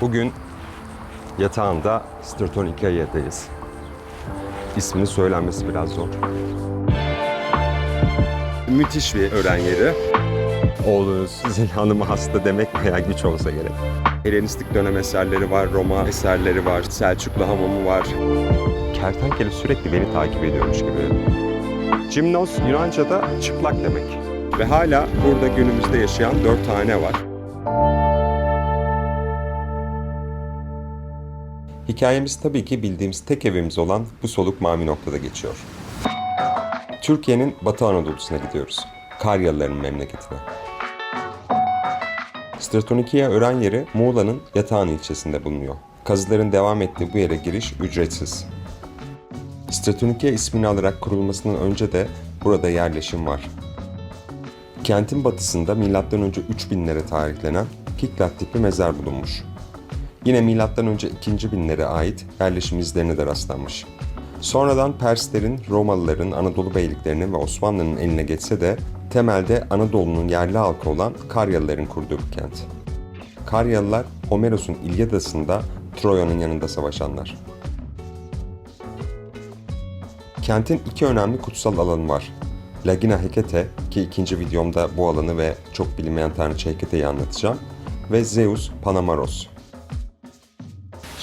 Bugün yatağında Stratonikea'dayız. İsminin söylenmesi biraz zor. Müthiş bir öğren yeri. Oğlunuz sizin hanımı hasta demek veya güç olsa gerek. Helenistik dönem eserleri var, Roma eserleri var, Selçuklu hamamı var. Kertenkele sürekli beni takip ediyormuş gibi. Cimnos Yunanca'da çıplak demek. Ve hala burada günümüzde yaşayan dört tane var. Hikayemiz tabii ki bildiğimiz tek evimiz olan bu soluk mavi noktada geçiyor. Türkiye'nin Batı Anadolu'suna gidiyoruz. Karyalıların memleketine. Stratonikeya öğren yeri Muğla'nın Yatağan ilçesinde bulunuyor. Kazıların devam ettiği bu yere giriş ücretsiz. Stratonikeya ismini alarak kurulmasından önce de burada yerleşim var. Kentin batısında M.Ö. 3000'lere tarihlenen Kiklat tipi mezar bulunmuş. Yine M.Ö. 2. binlere ait yerleşim izlerine de rastlanmış. Sonradan Perslerin, Romalıların, Anadolu beyliklerinin ve Osmanlı'nın eline geçse de temelde Anadolu'nun yerli halkı olan Karyalıların kurduğu bir kent. Karyalılar Homeros'un İlyadası'nda Troya'nın yanında savaşanlar. Kentin iki önemli kutsal alanı var. Lagina Hekate ki ikinci videomda bu alanı ve çok bilinmeyen tanrıça Hecate'yi anlatacağım ve Zeus Panamaros.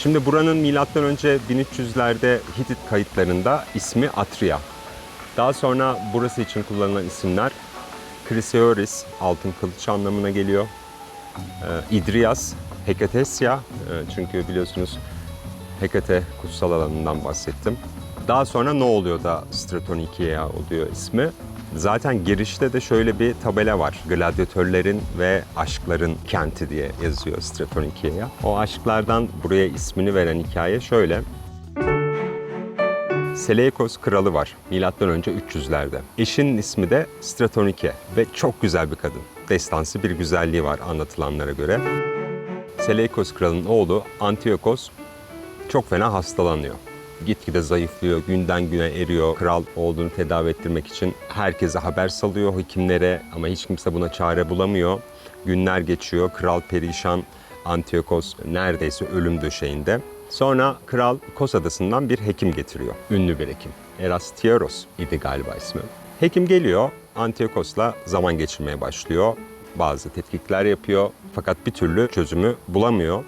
Şimdi buranın milattan önce 1300'lerde Hitit kayıtlarında ismi Atria. Daha sonra burası için kullanılan isimler Chrysaoris, altın kılıç anlamına geliyor. Ee, İdrias, Hekatesya, e, çünkü biliyorsunuz Hekate kutsal alanından bahsettim. Daha sonra ne oluyor da Stratonikeia oluyor ismi? Zaten girişte de şöyle bir tabela var. Gladyatörlerin ve aşkların kenti diye yazıyor Stratonikeia. O aşklardan buraya ismini veren hikaye şöyle. Seleukos kralı var. Milattan önce 300'lerde. Eşinin ismi de Stratonike ve çok güzel bir kadın. Destansı bir güzelliği var anlatılanlara göre. Seleukos kralının oğlu Antiochos çok fena hastalanıyor. Gitgide zayıflıyor, günden güne eriyor. Kral olduğunu tedavi ettirmek için herkese haber salıyor hekimlere ama hiç kimse buna çare bulamıyor. Günler geçiyor, kral perişan, Antiochos neredeyse ölüm döşeğinde. Sonra kral Kos adasından bir hekim getiriyor. Ünlü bir hekim. Erastiaros idi galiba ismi. Hekim geliyor, Antiochos'la zaman geçirmeye başlıyor. Bazı tetkikler yapıyor fakat bir türlü çözümü bulamıyor.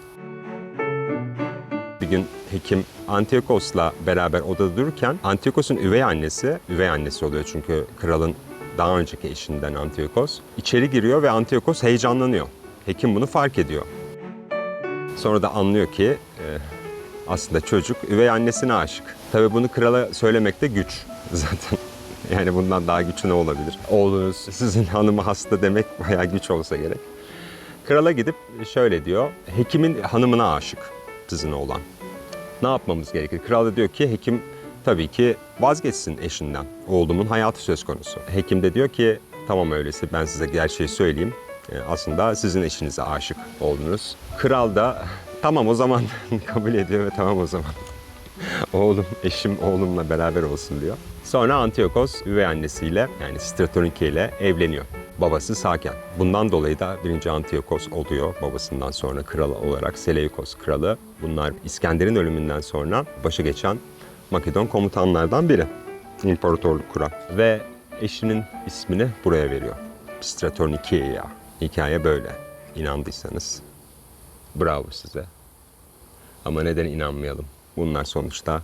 Bir gün hekim Antiochos'la beraber odada dururken Antiochos'un üvey annesi, üvey annesi oluyor çünkü kralın daha önceki eşinden Antiochos, içeri giriyor ve Antiochos heyecanlanıyor. Hekim bunu fark ediyor. Sonra da anlıyor ki e, aslında çocuk üvey annesine aşık. Tabii bunu krala söylemek de güç zaten. Yani bundan daha güç ne olabilir? Oğlunuz sizin hanımı hasta demek bayağı güç olsa gerek. Krala gidip şöyle diyor, hekimin hanımına aşık sizin oğlan. Ne yapmamız gerekir? Kral da diyor ki hekim tabii ki vazgeçsin eşinden. Oğlumun hayatı söz konusu. Hekim de diyor ki tamam öyleyse ben size gerçeği söyleyeyim. E, Aslında sizin eşinize aşık oldunuz. Kral da tamam o zaman kabul ediyor ve tamam o zaman. Oğlum, eşim oğlumla beraber olsun diyor. Sonra Antiochos üvey annesiyle yani Stratonike ile evleniyor. Babası Saken. Bundan dolayı da 1. Antiochos oluyor. Babasından sonra kral olarak Seleukos kralı. Bunlar İskender'in ölümünden sonra başa geçen Makedon komutanlardan biri. İmparatorluk kuran. Ve eşinin ismini buraya veriyor. Stratonikeia. Hikaye böyle. İnandıysanız bravo size. Ama neden inanmayalım? Bunlar sonuçta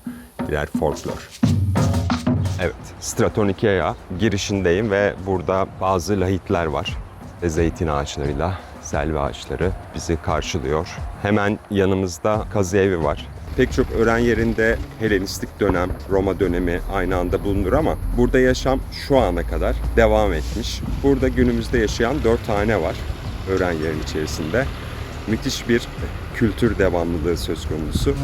birer folklor. Evet, Stratonikeia girişindeyim ve burada bazı lahitler var. Zeytin ağaçlarıyla selvi ağaçları bizi karşılıyor. Hemen yanımızda kazı evi var. Pek çok öğren yerinde Helenistik dönem, Roma dönemi aynı anda bulunur ama burada yaşam şu ana kadar devam etmiş. Burada günümüzde yaşayan dört tane var öğren yerin içerisinde. Müthiş bir kültür devamlılığı söz konusu.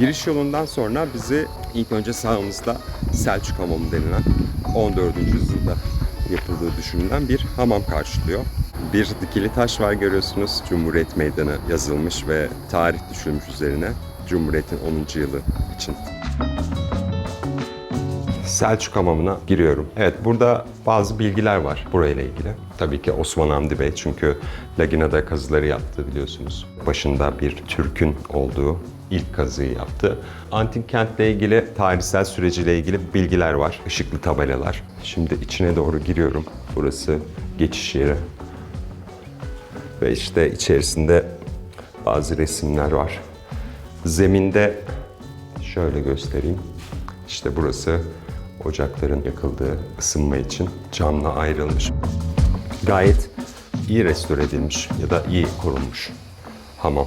Giriş yolundan sonra bizi ilk önce sağımızda Selçuk Hamamı denilen 14. yüzyılda yapıldığı düşünülen bir hamam karşılıyor. Bir dikili taş var görüyorsunuz. Cumhuriyet Meydanı yazılmış ve tarih düşülmüş üzerine. Cumhuriyet'in 10. yılı için. Selçuk Hamamı'na giriyorum. Evet burada bazı bilgiler var burayla ilgili. Tabii ki Osman Hamdi Bey çünkü Lagina'da kazıları yaptı biliyorsunuz. Başında bir Türk'ün olduğu ilk kazıyı yaptı. Antik kentle ilgili, tarihsel süreciyle ilgili bilgiler var. Işıklı tabelalar. Şimdi içine doğru giriyorum. Burası geçiş yeri. Ve işte içerisinde bazı resimler var. Zeminde şöyle göstereyim. İşte burası ocakların yakıldığı ısınma için camla ayrılmış. Gayet iyi restore edilmiş ya da iyi korunmuş hamam.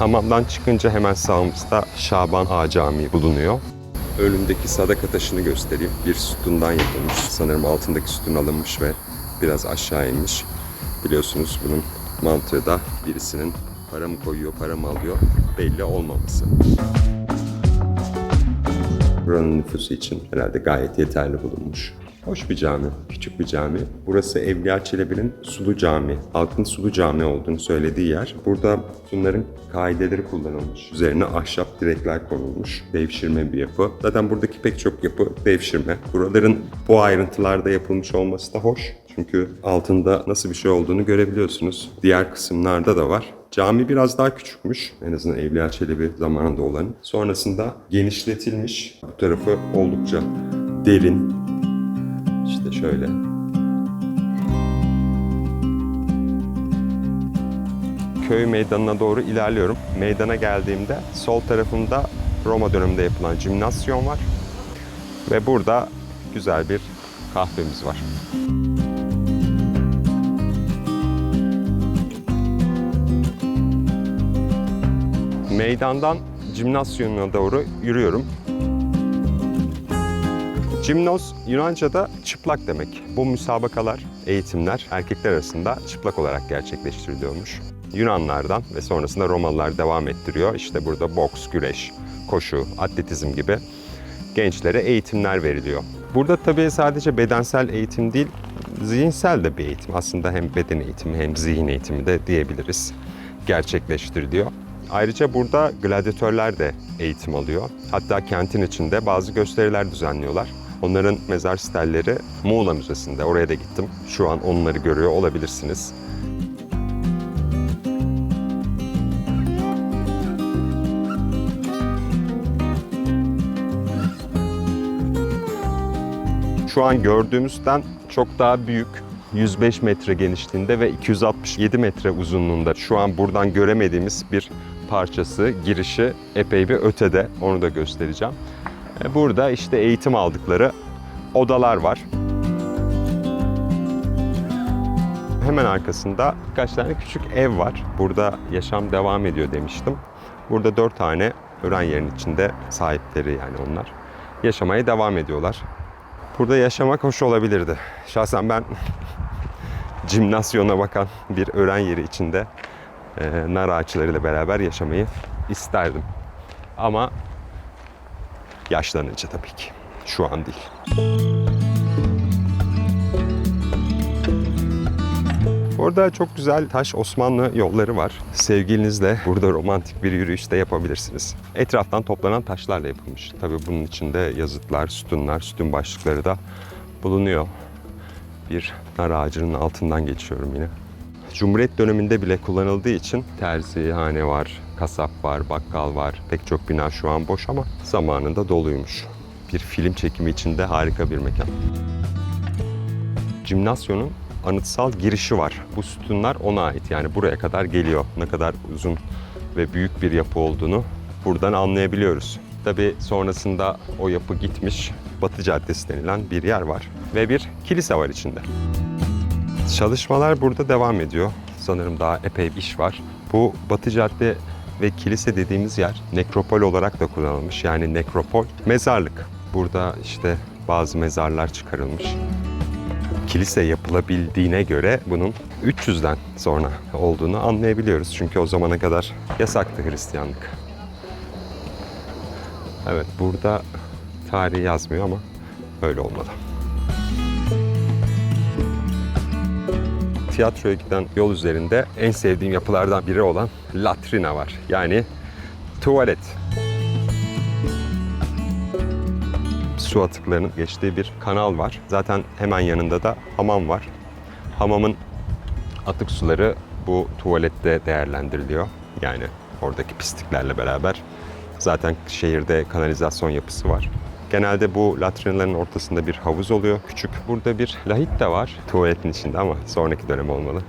Hamamdan çıkınca hemen sağımızda Şaban Ağa Camii bulunuyor. Önümdeki sadaka taşını göstereyim. Bir sütundan yapılmış. Sanırım altındaki sütun alınmış ve biraz aşağı inmiş. Biliyorsunuz bunun mantığı da birisinin para mı koyuyor, para mı alıyor belli olmaması. Buranın nüfusu için herhalde gayet yeterli bulunmuş. Hoş bir cami, küçük bir cami. Burası Evliya Çelebi'nin Sulu Cami. Halkın Sulu Cami olduğunu söylediği yer. Burada bunların kaideleri kullanılmış. Üzerine ahşap direkler konulmuş. Devşirme bir yapı. Zaten buradaki pek çok yapı devşirme. Buraların bu ayrıntılarda yapılmış olması da hoş. Çünkü altında nasıl bir şey olduğunu görebiliyorsunuz. Diğer kısımlarda da var. Cami biraz daha küçükmüş. En azından Evliya Çelebi zamanında olan. Sonrasında genişletilmiş. Bu tarafı oldukça derin. İşte şöyle. Köy meydanına doğru ilerliyorum. Meydana geldiğimde sol tarafımda Roma döneminde yapılan jimnasyon var. Ve burada güzel bir kahvemiz var. Meydandan jimnasyona doğru yürüyorum. Jimnos Yunanca'da çıplak demek. Bu müsabakalar, eğitimler erkekler arasında çıplak olarak gerçekleştiriliyormuş. Yunanlardan ve sonrasında Romalılar devam ettiriyor. İşte burada boks, güreş, koşu, atletizm gibi gençlere eğitimler veriliyor. Burada tabii sadece bedensel eğitim değil, zihinsel de bir eğitim. Aslında hem beden eğitimi hem zihin eğitimi de diyebiliriz. Gerçekleştiriliyor. Ayrıca burada gladyatörler de eğitim alıyor. Hatta kentin içinde bazı gösteriler düzenliyorlar. Onların mezar stelleri Muğla Müzesi'nde. Oraya da gittim. Şu an onları görüyor olabilirsiniz. Şu an gördüğümüzden çok daha büyük. 105 metre genişliğinde ve 267 metre uzunluğunda. Şu an buradan göremediğimiz bir parçası, girişi epey bir ötede. Onu da göstereceğim. E, Burada işte eğitim aldıkları odalar var. Hemen arkasında birkaç tane küçük ev var. Burada yaşam devam ediyor demiştim. Burada dört tane öğren yerin içinde sahipleri yani onlar. Yaşamaya devam ediyorlar. Burada yaşamak hoş olabilirdi. Şahsen ben cimnasyona bakan bir öğren yeri içinde e, nar ağaçlarıyla beraber yaşamayı isterdim. Ama yaşlanınca tabii ki. Şu an değil. Orada çok güzel taş Osmanlı yolları var. Sevgilinizle burada romantik bir yürüyüş de yapabilirsiniz. Etraftan toplanan taşlarla yapılmış. Tabii bunun içinde yazıtlar, sütunlar, sütun başlıkları da bulunuyor. Bir nar ağacının altından geçiyorum yine. Cumhuriyet döneminde bile kullanıldığı için terzihane var, kasap var, bakkal var. Pek çok bina şu an boş ama zamanında doluymuş. Bir film çekimi için de harika bir mekan. Cimnasyonun anıtsal girişi var. Bu sütunlar ona ait yani buraya kadar geliyor. Ne kadar uzun ve büyük bir yapı olduğunu buradan anlayabiliyoruz. Tabi sonrasında o yapı gitmiş. Batı Caddesi denilen bir yer var ve bir kilise var içinde. Çalışmalar burada devam ediyor. Sanırım daha epey iş var. Bu Batı Cadde ve kilise dediğimiz yer nekropol olarak da kullanılmış. Yani nekropol mezarlık. Burada işte bazı mezarlar çıkarılmış. Kilise yapılabildiğine göre bunun 300'den sonra olduğunu anlayabiliyoruz. Çünkü o zamana kadar yasaktı Hristiyanlık. Evet burada tarihi yazmıyor ama öyle olmalı. tiyatroya giden yol üzerinde en sevdiğim yapılardan biri olan latrina var. Yani tuvalet. Su atıklarının geçtiği bir kanal var. Zaten hemen yanında da hamam var. Hamamın atık suları bu tuvalette değerlendiriliyor. Yani oradaki pisliklerle beraber. Zaten şehirde kanalizasyon yapısı var. Genelde bu latrinlerin ortasında bir havuz oluyor. Küçük. Burada bir lahit de var tuvaletin içinde ama sonraki dönem olmalı.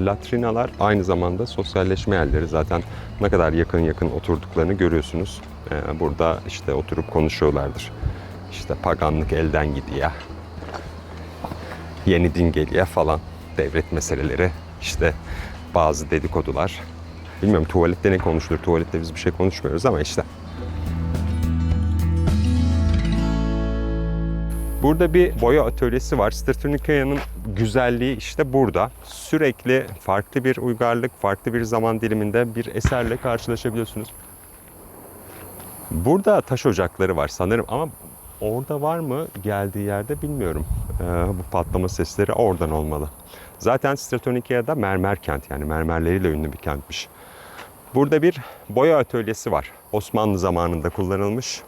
Latrinalar aynı zamanda sosyalleşme yerleri. Zaten ne kadar yakın yakın oturduklarını görüyorsunuz. Ee, Burada işte oturup konuşuyorlardır. İşte paganlık elden gidiyor. Yeni din geliyor falan. Devlet meseleleri. işte bazı dedikodular. Bilmiyorum tuvalette ne konuşulur? Tuvalette biz bir şey konuşmuyoruz ama işte. Burada bir boya atölyesi var. Stratonikea'nın güzelliği işte burada. Sürekli farklı bir uygarlık, farklı bir zaman diliminde bir eserle karşılaşabiliyorsunuz. Burada taş ocakları var sanırım ama orada var mı geldiği yerde bilmiyorum. Ee, bu patlama sesleri oradan olmalı. Zaten Stratonikea'da mermer kent yani mermerleriyle ünlü bir kentmiş. Burada bir boya atölyesi var. Osmanlı zamanında kullanılmış.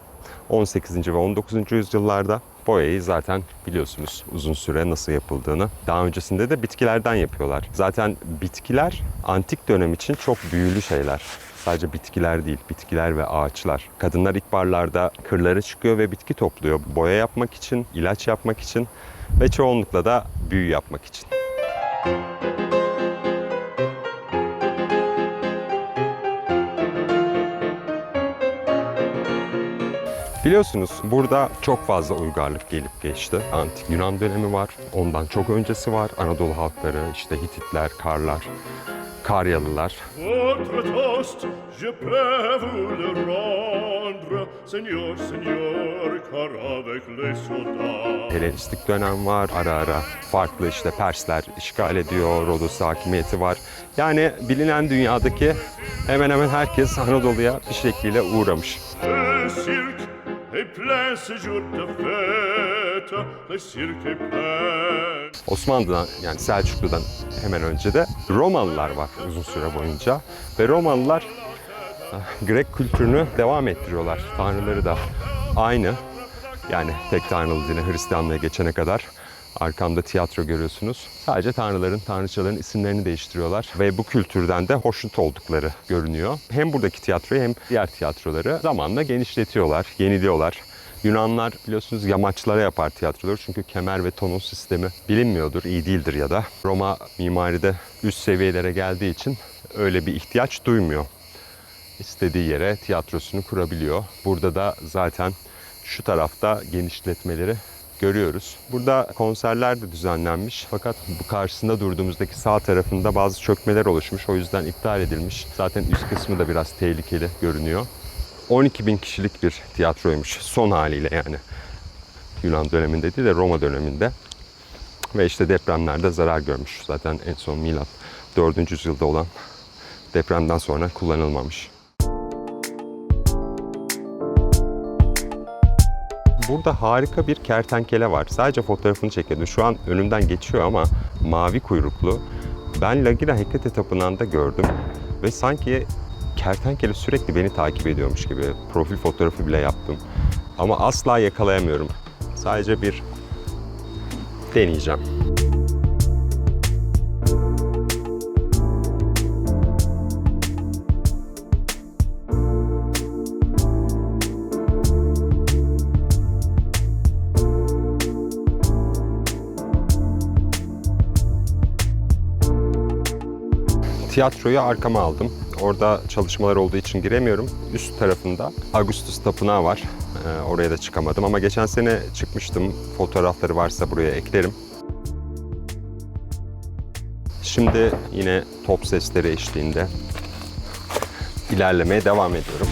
18. ve 19. yüzyıllarda boyayı zaten biliyorsunuz uzun süre nasıl yapıldığını. Daha öncesinde de bitkilerden yapıyorlar. Zaten bitkiler antik dönem için çok büyülü şeyler. Sadece bitkiler değil, bitkiler ve ağaçlar. Kadınlar ilk barlarda kırlara çıkıyor ve bitki topluyor. Boya yapmak için, ilaç yapmak için ve çoğunlukla da büyü yapmak için. Biliyorsunuz burada çok fazla uygarlık gelip geçti. Antik Yunan dönemi var, ondan çok öncesi var. Anadolu halkları, işte Hititler, Karlar, Karyalılar. Helenistik dönem var, ara ara farklı işte Persler işgal ediyor, Rodos hakimiyeti var. Yani bilinen dünyadaki hemen hemen herkes Anadolu'ya bir şekliyle uğramış. Le Osmanlı'dan yani Selçuklu'dan hemen önce de Romalılar var uzun süre boyunca. Ve Romalılar ah, Grek kültürünü devam ettiriyorlar. Tanrıları da aynı. Yani tek tanrılı dine Hristiyanlığa geçene kadar arkamda tiyatro görüyorsunuz. Sadece tanrıların, tanrıçaların isimlerini değiştiriyorlar ve bu kültürden de hoşnut oldukları görünüyor. Hem buradaki tiyatroyu hem diğer tiyatroları zamanla genişletiyorlar, yeniliyorlar. Yunanlar biliyorsunuz yamaçlara yapar tiyatroları çünkü kemer ve tonus sistemi bilinmiyordur, iyi değildir ya da. Roma mimaride üst seviyelere geldiği için öyle bir ihtiyaç duymuyor. İstediği yere tiyatrosunu kurabiliyor. Burada da zaten şu tarafta genişletmeleri görüyoruz. Burada konserler de düzenlenmiş fakat bu karşısında durduğumuzdaki sağ tarafında bazı çökmeler oluşmuş. O yüzden iptal edilmiş. Zaten üst kısmı da biraz tehlikeli görünüyor. 12 bin kişilik bir tiyatroymuş son haliyle yani. Yunan döneminde değil de Roma döneminde. Ve işte depremlerde zarar görmüş. Zaten en son milat 4. yüzyılda olan depremden sonra kullanılmamış. Burada harika bir kertenkele var. Sadece fotoğrafını çekmedim. Şu an önümden geçiyor ama mavi kuyruklu. Ben Lagina Hekate Tapınağı'nda gördüm. Ve sanki kertenkele sürekli beni takip ediyormuş gibi. Profil fotoğrafı bile yaptım. Ama asla yakalayamıyorum. Sadece bir deneyeceğim. Tiyatroyu arkama aldım. Orada çalışmalar olduğu için giremiyorum. Üst tarafında Augustus Tapınağı var. Ee, oraya da çıkamadım ama geçen sene çıkmıştım. Fotoğrafları varsa buraya eklerim. Şimdi yine top sesleri eşliğinde ilerlemeye devam ediyorum.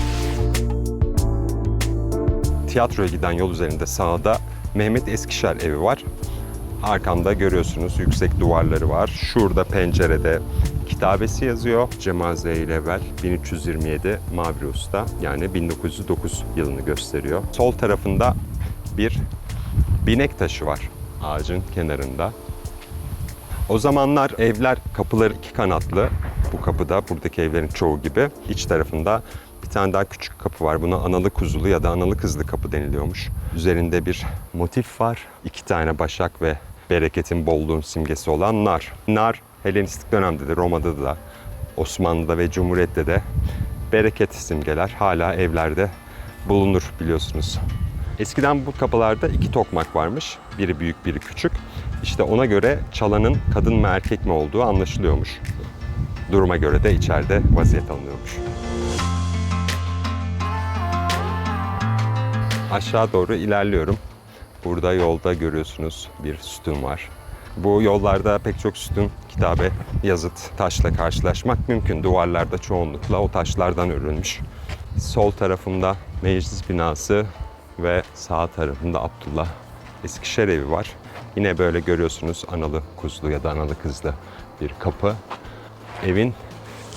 Tiyatroya giden yol üzerinde sağda Mehmet Eskişer evi var. Arkamda görüyorsunuz yüksek duvarları var. Şurada pencerede kitabesi yazıyor. Cemal Zeylevel 1327 Mavros'ta yani 1909 yılını gösteriyor. Sol tarafında bir binek taşı var ağacın kenarında. O zamanlar evler kapıları iki kanatlı. Bu kapıda buradaki evlerin çoğu gibi. İç tarafında Bir tane daha küçük kapı var. Buna analı kuzulu ya da analı kızlı kapı deniliyormuş. Üzerinde bir motif var. İki tane başak ve bereketin bolluğun simgesi olan nar. Nar Helenistik dönemde de Roma'da da Osmanlı'da ve Cumhuriyet'te de bereket simgeler hala evlerde bulunur biliyorsunuz. Eskiden bu kapılarda iki tokmak varmış. Biri büyük, biri küçük. İşte ona göre çalanın kadın mı erkek mi olduğu anlaşılıyormuş. Duruma göre de içeride vaziyet alınıyormuş. Aşağı doğru ilerliyorum. Burada yolda görüyorsunuz bir sütun var. Bu yollarda pek çok sütun, kitabe, yazıt, taşla karşılaşmak mümkün. Duvarlarda çoğunlukla o taşlardan örülmüş. Sol tarafımda meclis binası ve sağ tarafımda Abdullah Eskişehir evi var. Yine böyle görüyorsunuz analı kuzlu ya da analı kızlı bir kapı. Evin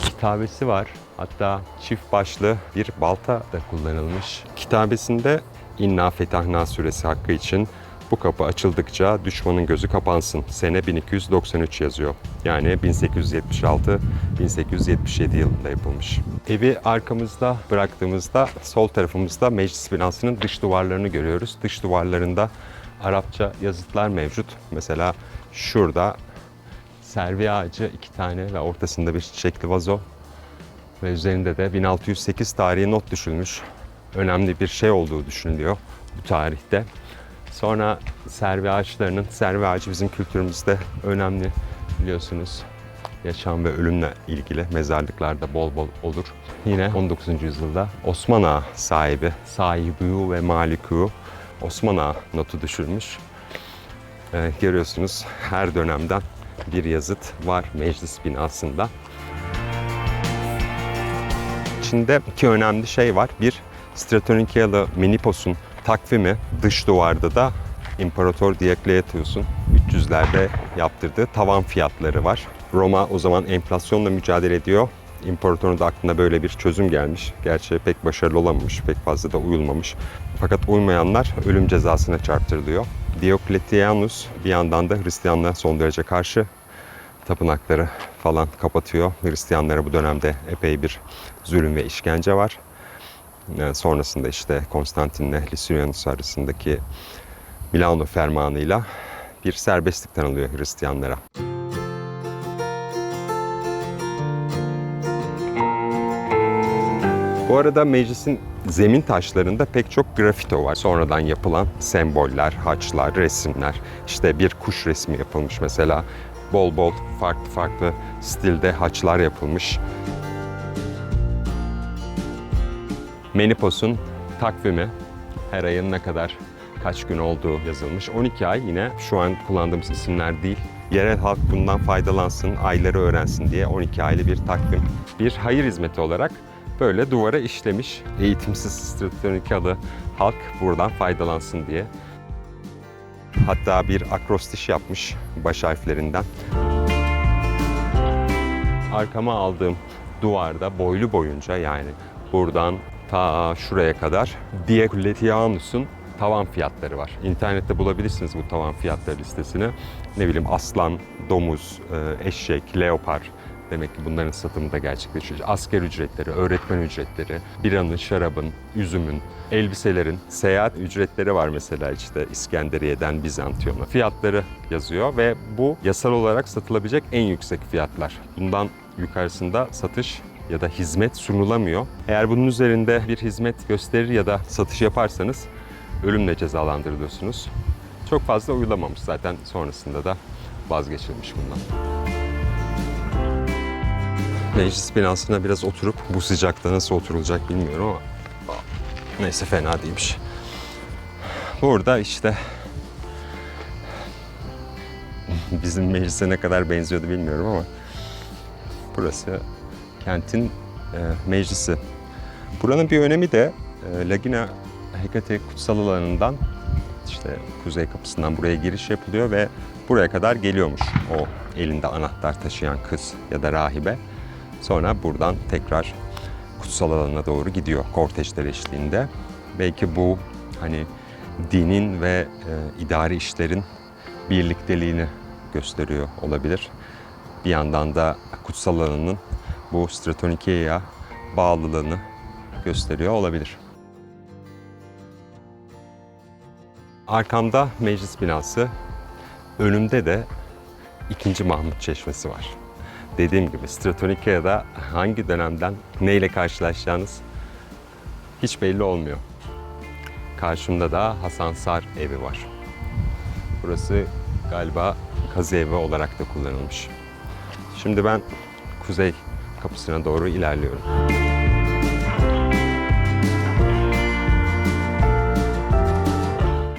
kitabesi var. Hatta çift başlı bir balta da kullanılmış. Kitabesinde İnna Fetahna suresi hakkı için bu kapı açıldıkça düşmanın gözü kapansın. Sene 1293 yazıyor. Yani 1876-1877 yılında yapılmış. Evi arkamızda bıraktığımızda sol tarafımızda meclis binasının dış duvarlarını görüyoruz. Dış duvarlarında Arapça yazıtlar mevcut. Mesela şurada servi ağacı iki tane ve ortasında bir çiçekli vazo ve üzerinde de 1608 tarihi not düşülmüş. Önemli bir şey olduğu düşünülüyor bu tarihte. Sonra servi ağaçlarının, servi ağacı bizim kültürümüzde önemli biliyorsunuz. Yaşam ve ölümle ilgili mezarlıklarda bol bol olur. Yine 19. yüzyılda Osman Ağa sahibi, sahibi ve maliku Osman Ağa notu düşürmüş. Ee, görüyorsunuz her dönemden bir yazıt var meclis binasında. İçinde iki önemli şey var. Bir, Stratonikeyalı Menipos'un takvimi dış duvarda da İmparator Diocletius'un 300'lerde yaptırdığı tavan fiyatları var. Roma o zaman enflasyonla mücadele ediyor. İmparatorun da aklına böyle bir çözüm gelmiş. Gerçi pek başarılı olamamış, pek fazla da uyulmamış. Fakat uymayanlar ölüm cezasına çarptırılıyor. Diocletianus bir yandan da Hristiyanlığa son derece karşı tapınakları falan kapatıyor. Hristiyanlara bu dönemde epey bir zulüm ve işkence var. Yani sonrasında işte Konstantin'le Licinius arasındaki Milano fermanıyla bir serbestlik tanılıyor Hristiyanlara. Bu arada meclisin zemin taşlarında pek çok grafito var. Sonradan yapılan semboller, haçlar, resimler. İşte bir kuş resmi yapılmış mesela. Bol bol farklı farklı stilde haçlar yapılmış. Menipos'un takvimi her ayın ne kadar kaç gün olduğu yazılmış. 12 ay yine şu an kullandığımız isimler değil. Yerel halk bundan faydalansın, ayları öğrensin diye 12 aylı bir takvim. Bir hayır hizmeti olarak böyle duvara işlemiş. Eğitimsiz Stratonikalı halk buradan faydalansın diye. Hatta bir akrostiş yapmış baş harflerinden. Arkama aldığım duvarda boylu boyunca yani buradan ta şuraya kadar Diocletianus'un tavan fiyatları var. İnternette bulabilirsiniz bu tavan fiyatları listesini. Ne bileyim aslan, domuz, e, eşek, leopar demek ki bunların satımı da gerçekleşiyor. Asker ücretleri, öğretmen ücretleri, biranın, şarabın, üzümün, elbiselerin, seyahat ücretleri var mesela işte İskenderiye'den Bizantiyon'a. Fiyatları yazıyor ve bu yasal olarak satılabilecek en yüksek fiyatlar. Bundan yukarısında satış ya da hizmet sunulamıyor. Eğer bunun üzerinde bir hizmet gösterir ya da satış yaparsanız ölümle cezalandırılıyorsunuz. Çok fazla uygulamamış zaten sonrasında da vazgeçilmiş bundan. Meclis binasına biraz oturup bu sıcakta nasıl oturulacak bilmiyorum ama neyse fena değilmiş. Burada işte bizim meclise ne kadar benziyordu bilmiyorum ama burası kentin e, meclisi. Buranın bir önemi de e, Lagina Hekate kutsal alanından işte kuzey kapısından buraya giriş yapılıyor ve buraya kadar geliyormuş o elinde anahtar taşıyan kız ya da rahibe. Sonra buradan tekrar kutsal alana doğru gidiyor kortejler eşliğinde. Belki bu hani dinin ve e, idari işlerin birlikteliğini gösteriyor olabilir. Bir yandan da kutsal alanın bu Stratonikea'ya bağlılığını gösteriyor olabilir. Arkamda meclis binası, önümde de 2. Mahmut Çeşmesi var. Dediğim gibi Stratonikea'da hangi dönemden neyle karşılaşacağınız hiç belli olmuyor. Karşımda da Hasan Sar evi var. Burası galiba kazı evi olarak da kullanılmış. Şimdi ben kuzey kapısına doğru ilerliyorum.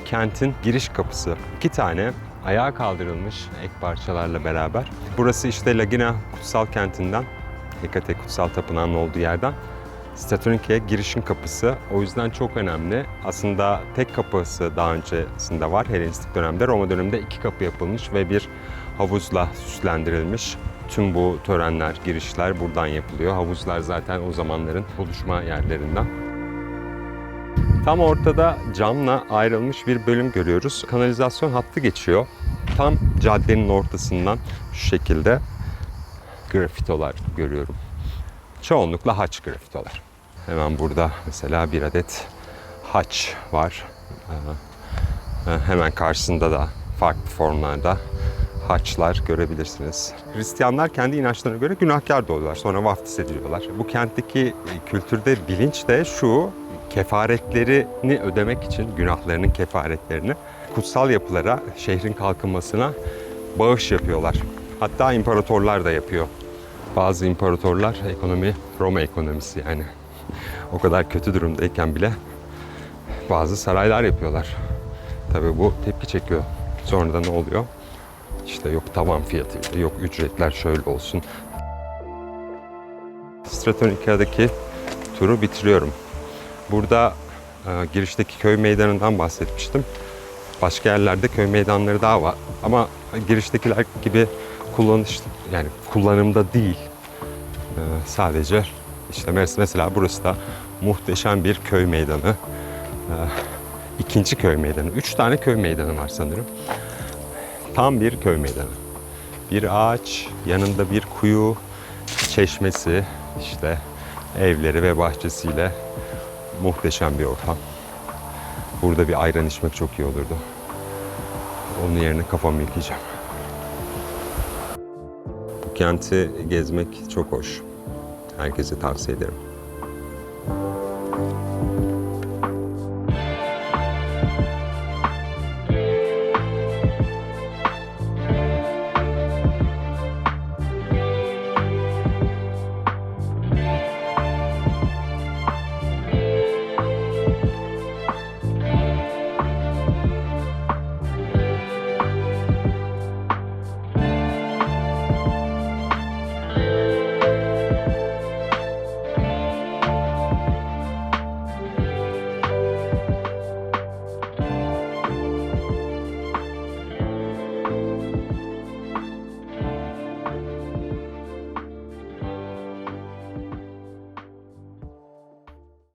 Kentin giriş kapısı. iki tane ayağa kaldırılmış ek parçalarla beraber. Burası işte Lagina Kutsal Kenti'nden, Hekate Kutsal Tapınağı'nın olduğu yerden Stratonike'ye girişin kapısı. O yüzden çok önemli. Aslında tek kapısı daha öncesinde var. Helenistik dönemde Roma döneminde iki kapı yapılmış ve bir havuzla süslendirilmiş. Tüm bu törenler, girişler buradan yapılıyor. Havuzlar zaten o zamanların buluşma yerlerinden. Tam ortada camla ayrılmış bir bölüm görüyoruz. Kanalizasyon hattı geçiyor. Tam caddenin ortasından şu şekilde grafitolar görüyorum. Çoğunlukla haç grafitolar. Hemen burada mesela bir adet haç var. Ee, Hemen karşısında da farklı formlarda haçlar görebilirsiniz. Hristiyanlar kendi inançlarına göre günahkar doğuyorlar. Sonra vaftiz ediliyorlar. Bu kentteki kültürde bilinç de şu, kefaretlerini ödemek için, günahlarının kefaretlerini kutsal yapılara, şehrin kalkınmasına bağış yapıyorlar. Hatta imparatorlar da yapıyor. Bazı imparatorlar ekonomi, Roma ekonomisi yani o kadar kötü durumdayken bile bazı saraylar yapıyorlar. Tabii bu tepki çekiyor. Sonra da ne oluyor? İşte yok tavan fiyatı, yok ücretler şöyle olsun. Stratonikea'daki turu bitiriyorum. Burada e, girişteki köy meydanından bahsetmiştim. Başka yerlerde köy meydanları daha var. Ama giriştekiler gibi kullanış yani kullanımda değil. E, sadece işte mes- mesela burası da muhteşem bir köy meydanı. E, ikinci köy meydanı. Üç tane köy meydanı var sanırım. Tam bir köy meydanı. Bir ağaç, yanında bir kuyu, çeşmesi, işte evleri ve bahçesiyle muhteşem bir ortam. Burada bir ayran içmek çok iyi olurdu. Onun yerine kafamı yıkayacağım. Bu kenti gezmek çok hoş. Herkese tavsiye ederim.